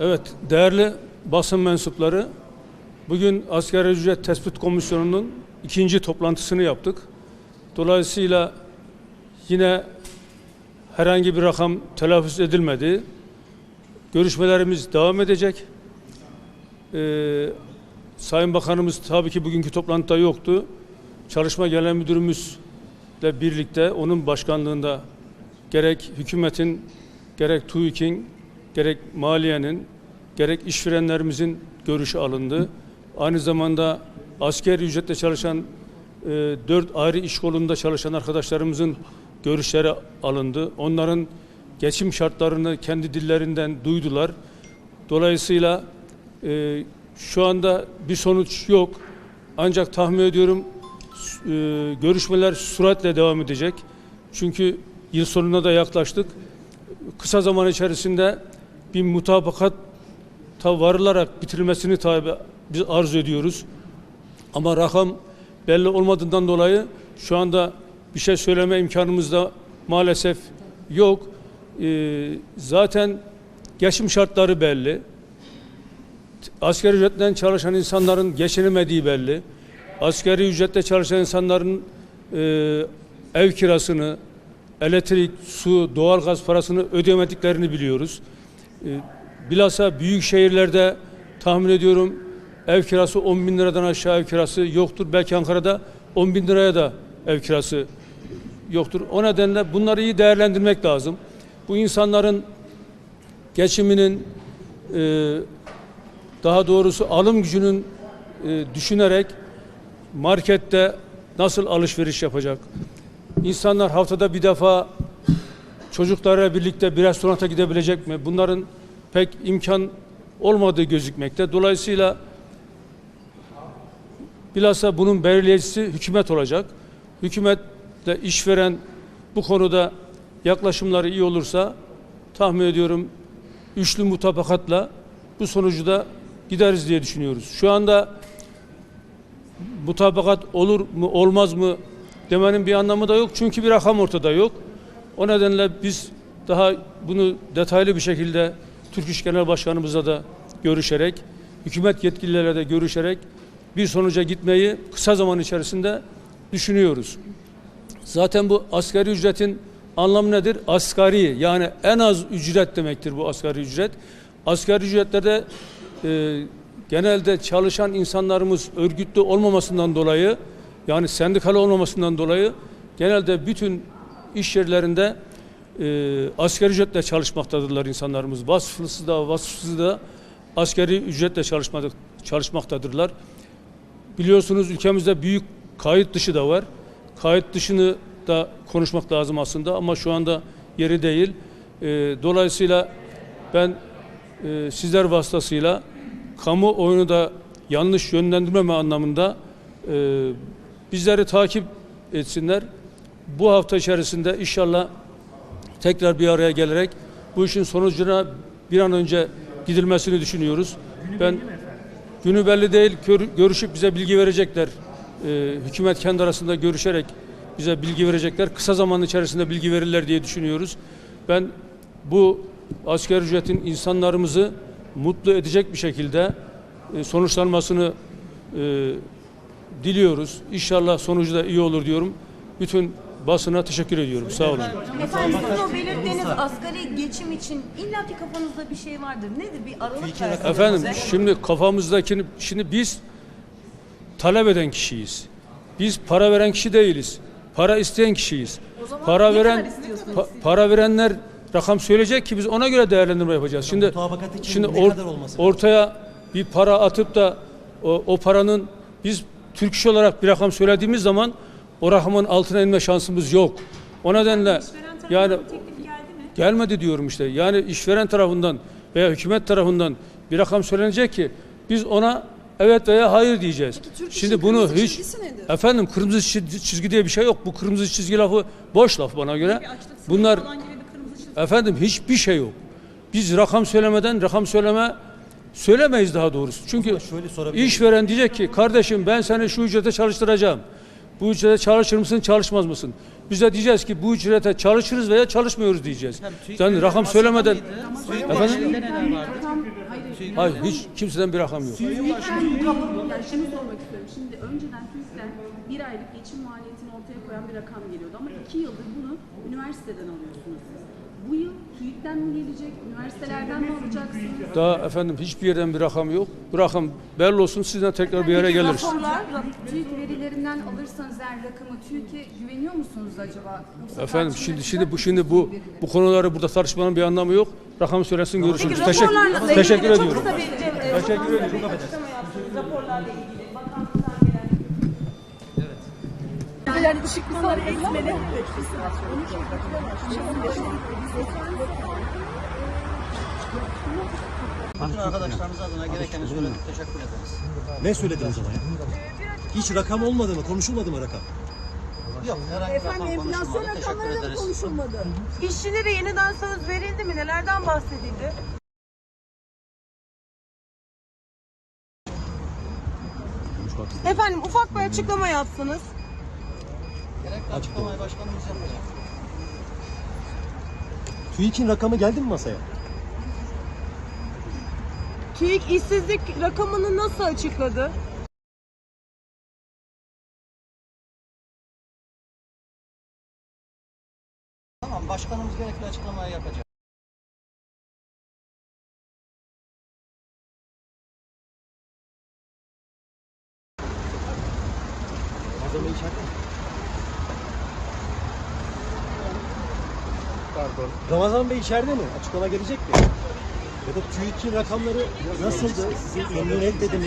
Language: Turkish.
Evet, değerli basın mensupları, bugün Asgari Ücret Tespit Komisyonu'nun ikinci toplantısını yaptık. Dolayısıyla yine herhangi bir rakam telaffuz edilmedi. Görüşmelerimiz devam edecek. Ee, Sayın Bakanımız tabii ki bugünkü toplantıda yoktu. Çalışma Genel Müdürümüzle birlikte onun başkanlığında gerek hükümetin, gerek TÜİK'in, gerek maliyenin, gerek işverenlerimizin görüşü alındı. Aynı zamanda askeri ücretle çalışan e, dört ayrı iş kolunda çalışan arkadaşlarımızın görüşleri alındı. Onların geçim şartlarını kendi dillerinden duydular. Dolayısıyla e, şu anda bir sonuç yok. Ancak tahmin ediyorum e, görüşmeler süratle devam edecek. Çünkü yıl sonuna da yaklaştık. Kısa zaman içerisinde bir mutabakat varılarak bitirilmesini tabi biz arzu ediyoruz. Ama rakam belli olmadığından dolayı şu anda bir şey söyleme imkanımız da maalesef yok. Ee, zaten geçim şartları belli. Asgari ücretten çalışan insanların geçinemediği belli. Asgari ücretle çalışan insanların e, ev kirasını, elektrik, su, doğalgaz parasını ödemediklerini biliyoruz. E, bilhassa büyük şehirlerde tahmin ediyorum ev kirası 10 bin liradan aşağı ev kirası yoktur. Belki Ankara'da 10 bin liraya da ev kirası yoktur. O nedenle bunları iyi değerlendirmek lazım. Bu insanların geçiminin e, daha doğrusu alım gücünün e, düşünerek markette nasıl alışveriş yapacak? İnsanlar haftada bir defa çocuklarla birlikte bir restoranta gidebilecek mi? Bunların pek imkan olmadığı gözükmekte. Dolayısıyla bilhassa bunun belirleyicisi hükümet olacak. Hükümetle işveren bu konuda yaklaşımları iyi olursa tahmin ediyorum üçlü mutabakatla bu sonucu da gideriz diye düşünüyoruz. Şu anda mutabakat olur mu olmaz mı demenin bir anlamı da yok. Çünkü bir rakam ortada yok. O nedenle biz daha bunu detaylı bir şekilde Türk İş Genel Başkanımızla da görüşerek, hükümet yetkililerle de görüşerek bir sonuca gitmeyi kısa zaman içerisinde düşünüyoruz. Zaten bu asgari ücretin anlamı nedir? Asgari yani en az ücret demektir bu asgari ücret. Asgari ücretlerde e, genelde çalışan insanlarımız örgütlü olmamasından dolayı yani sendikalı olmamasından dolayı genelde bütün iş yerlerinde e, asgari ücretle çalışmaktadırlar insanlarımız. Vasıflısı da vasıfsız da asgari ücretle çalışmadık, çalışmaktadırlar. Biliyorsunuz ülkemizde büyük kayıt dışı da var. Kayıt dışını da konuşmak lazım aslında ama şu anda yeri değil. E, dolayısıyla ben e, sizler vasıtasıyla kamu oyunu da yanlış yönlendirmeme anlamında e, bizleri takip etsinler. Bu hafta içerisinde inşallah tekrar bir araya gelerek bu işin sonucuna bir an önce gidilmesini düşünüyoruz. ben günü belli değil. Gör- görüşüp bize bilgi verecekler. E, hükümet kendi arasında görüşerek bize bilgi verecekler. Kısa zaman içerisinde bilgi verirler diye düşünüyoruz. Ben bu asgari ücretin insanlarımızı mutlu edecek bir şekilde e, sonuçlanmasını e, diliyoruz. İnşallah sonucu da iyi olur diyorum. Bütün basına teşekkür ediyorum. Sağ olun. Efendim sizin o belirttiğiniz asgari geçim için illaki kafanızda bir şey vardır. Nedir? Bir aralık verseniz Efendim bize. şimdi kafamızdakini şimdi biz talep eden kişiyiz. Biz para veren kişi değiliz. Para isteyen kişiyiz. O zaman Para ne veren kadar istiyorsunuz pa- siz? para verenler rakam söyleyecek ki biz ona göre değerlendirme yapacağız. Şimdi mutabakat için şimdi ne or- kadar olması lazım? ortaya bir para atıp da o, o paranın biz Türk iş olarak bir rakam söylediğimiz zaman o rakamın altına inme şansımız yok. O nedenle yani gelmedi diyorum işte. Yani işveren tarafından veya hükümet tarafından bir rakam söylenecek ki biz ona evet veya hayır diyeceğiz. Türk Şimdi bunu hiç nedir? efendim kırmızı çiz- çizgi diye bir şey yok. Bu kırmızı çizgi lafı boş laf bana göre. Bunlar efendim hiçbir şey yok. Biz rakam söylemeden rakam söyleme söylemeyiz daha doğrusu. Çünkü şöyle işveren diyecek ki kardeşim ben seni şu ücrete çalıştıracağım. Bu ücrete çalışır mısın, çalışmaz mısın? Biz de diyeceğiz ki bu ücrete çalışırız veya çalışmıyoruz diyeceğiz. Yani rakam söylemeden efendim hayır hiç kimseden bir rakam yok. Yani şunu sormak istiyorum. Şimdi önceden TÜİK'ten bir aylık geçim maliyetini ortaya koyan bir rakam geliyordu. Ama iki yıldır bunu üniversiteden alıyorsunuz siz. Bu yıl TÜİK'ten mi gelecek, üniversitelerden mi alacaksınız? Daha efendim hiçbir yerden bir rakam yok. Bu rakam belli olsun sizden tekrar bir yere geliriz. Raporlar, TÜİK verilerinden alırsanız eğer rakamı TÜİK'e güveniyor musunuz acaba? Yoksa Efendim şimdi şimdi bu şimdi bu bu konuları burada tartışmanın bir anlamı yok. Rakam söylesin görüşürüz. Teşekkür, raporlarla ilgili teşekkür çok ediyorum. kısa bir Cem, e, Teşekkür ediyorum. bir açıklama yaptınız raporlarla ilgili. Yani ışıklıları eğitmeli. Bütün arkadaşlarımız adına gerekeni söyledik. Teşekkür ederiz. Ne söylediniz ona ya? Hiç rakam olmadı mı? Konuşulmadı mı rakam? Yok herhangi bir rakam konuşulmadı. Teşekkür ederiz. İşçilere yeniden söz verildi mi? Nelerden bahsedildi? Efendim ufak bir açıklama yapsınız. Açıklamayı başkanımız yapacak. TÜİK'in rakamı geldi mi masaya? TÜİK işsizlik rakamını nasıl açıkladı? Tamam başkanımız gerekli açıklamayı yapacak. Adamı içeride mi? Pardon. Ramazan Bey içeride mi? Açıklama gelecek mi? Ya da TÜİK'in rakamları nasıldı? Sizi memnun etti mi?